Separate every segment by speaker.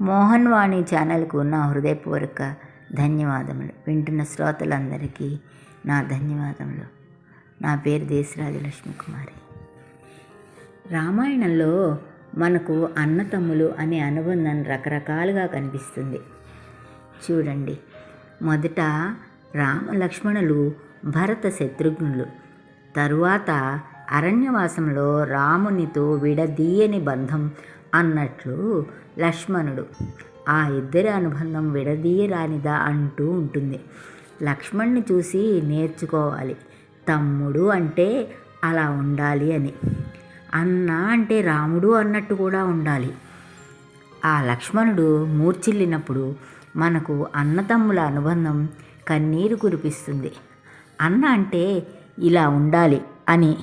Speaker 1: మోహన్ వాణి ఛానల్కు నా హృదయపూర్వక ధన్యవాదములు. వింటున్న శ్రోతలందరికీ నా ధన్యవాదములు. నా పేరు దేశరాజు లక్ష్మీకుమారి రామాయణంలో మనకు అన్నతమ్ములు అనే అనుబంధం రకరకాలుగా కనిపిస్తుంది. చూడండి. మొదట రామ లక్ష్మణులు భరత శత్రుఘ్నులు. తరువాత అరణ్యవాసంలో రామునితో విడదీయని బంధం అన్నట్లు లక్ష్మణుడు ఆ ఇద్దరి అనుబంధం విడదీయరానిదా అంటూ ఉంటుంది. లక్ష్మణ్ని చూసి నేర్చుకోవాలి. తమ్ముడు అంటే అలా ఉండాలి అని. అన్న అంటే రాముడు అన్నట్టు కూడా ఉండాలి. ఆ లక్ష్మణుడు మూర్చిల్లినప్పుడు మనకు అన్నతమ్ముల అనుబంధం కన్నీరు కురిపిస్తుంది. అన్న అంటే ఇలా ఉండాలి అని.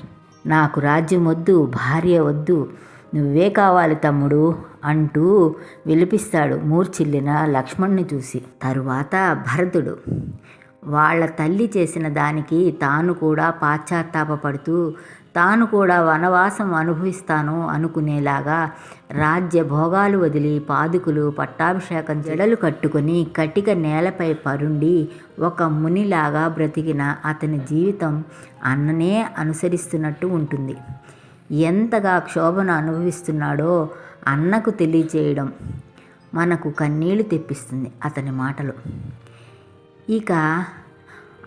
Speaker 1: నాకు రాజ్యం వద్దు భార్య వద్దు నువ్వే కావాలి తమ్ముడు అంటూ విలిపిస్తాడు మూర్చిల్లిన లక్ష్మణ్ణి చూసి. తరువాత భరతుడు వాళ్ళ తల్లి చేసిన దానికి తాను కూడా పాశ్చాత్తాపడుతూ తాను కూడా వనవాసం అనుభవిస్తాను అనుకునేలాగా రాజ్య భోగాలు వదిలి పాదుకులు పట్టాభిషేకం జడలు కట్టుకొని కటిక నేలపై పరుండి ఒక మునిలాగా బ్రతికిన అతని జీవితం అన్ననే అనుసరిస్తున్నట్టు ఉంటుంది. ఎంతగా క్షోభను అనుభవిస్తున్నాడో అన్నకు తెలియచేయడం మనకు కన్నీళ్ళు తెప్పిస్తుంది అతని మాటలు. ఇక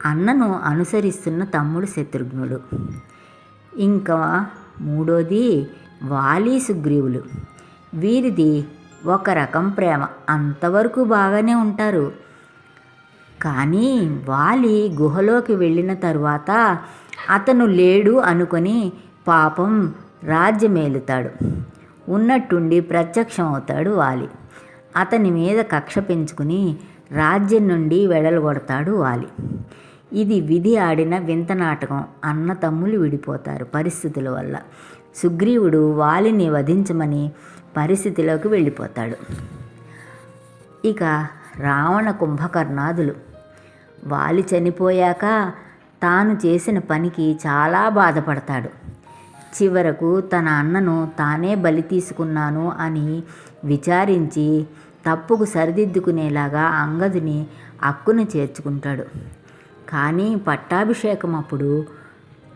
Speaker 1: అన్నను అనుసరిస్తున్న తమ్ముడు శత్రుఘ్నుడు. ఇంకా మూడోది వాలి సుగ్రీవులు. వీరిది ఒక రకం ప్రేమ. అంతవరకు బాగానే ఉంటారు. కానీ వాలి గుహలోకి వెళ్ళిన తరువాత అతను లేడు అనుకొని పాపం రాజ్యమేలుతాడు. ఉన్నట్టుండి ప్రత్యక్షం అవుతాడు వాలి. అతని మీద కక్ష పెంచుకుని రాజ్యం నుండి వెడలగొడతాడు వాలి. ఇది విధి ఆడిన వింత నాటకం. అన్న తమ్ములు విడిపోతారు పరిస్థితుల వల్ల. సుగ్రీవుడు వాలిని వధించమని పరిస్థితిలోకి వెళ్ళిపోతాడు. ఇక రావణ కుంభకర్ణాదులు. వాలి చనిపోయాక తాను చేసిన పనికి చాలా బాధపడతాడు. చివరకు తన అన్నను తానే బలి తీసుకున్నాను అని విచారించి తప్పుకు సరిదిద్దుకునేలాగా అంగదుని అక్కును చేర్చుకుంటాడు. కానీ పట్టాభిషేకం అప్పుడు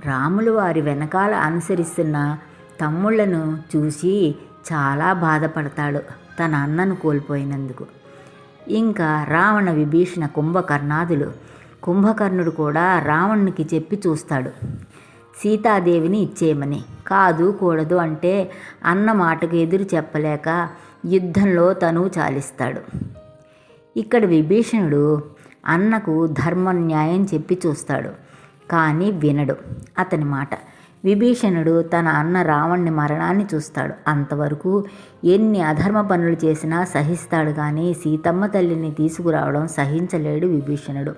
Speaker 1: రాములు వారి వెనకాల అనుసరిస్తున్న తమ్ముళ్ళను చూసి చాలా బాధపడతాడు తన అన్నను కోల్పోయినందుకు. ఇంకా రావణ విభీషణ కుంభకర్ణాదులు. కుంభకర్ణుడు కూడా రావణునికి చెప్పి చూస్తాడు. సీతాదేవిని ఇచ్చేయమని. కాదు కూడదు అంటే అన్న మాటకు ఎదురు చెప్పలేక యుద్ధంలో తను చాలిస్తాడు. ఇక్కడ విభీషణుడు అన్నకు ధర్మ న్యాయం చెప్పి చూస్తాడు కానీ వినడు అతని మాట. విభీషణుడు తన అన్న రావణ్ణి మరణాన్ని చూస్తాడు. అంతవరకు ఎన్ని అధర్మ పనులు చేసినా సహిస్తాడు కానీ సీతమ్మ తల్లిని తీసుకురావడం సహించలేడు విభీషణుడు.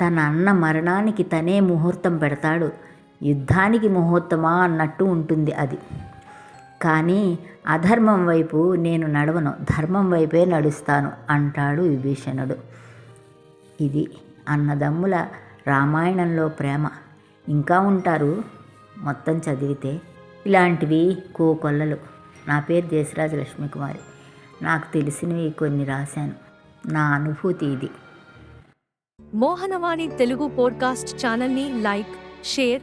Speaker 1: తన అన్న మరణానికి తనే ముహూర్తం పెడతాడు. యుద్ధానికి ముహూర్తమా అన్నట్టు ఉంటుంది అది. కానీ అధర్మం వైపు నేను నడవను ధర్మం వైపే నడుస్తాను అంటాడు విభీషణుడు. ఇది అన్నదమ్ముల రామాయణంలో ప్రేమ. ఇంకా ఉంటారు మొత్తం చదివితే. ఇలాంటివి కోకొల్లలు. నా పేరు దేశరాజు లక్ష్మీకుమారి. నాకు తెలిసినవి కొన్ని రాశాను. నా అనుభూతి ఇది.
Speaker 2: మోహనవాణి తెలుగు పోడ్కాస్ట్ ఛానల్ని లైక్ షేర్